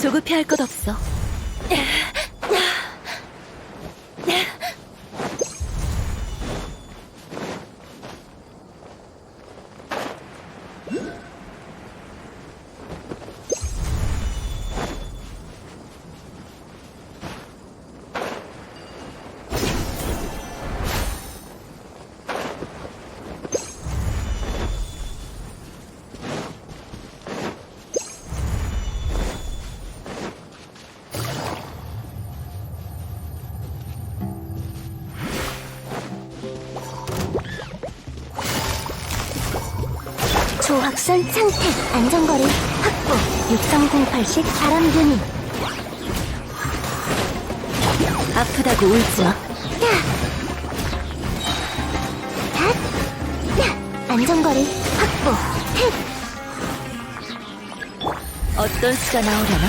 조급해 할 것 없어. 조확선 상태 안전거리 확보 63080 바람균이 아프다고 울지 마. 안전거리 확보 헷 어떤 수가 나오려나?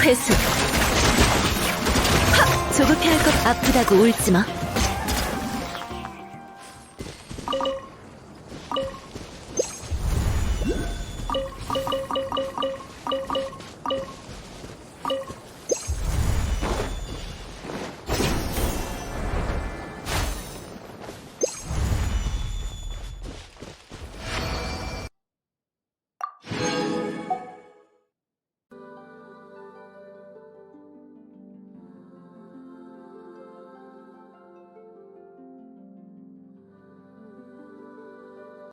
회수. 하! 조급해할 것 아프다고 울지 마.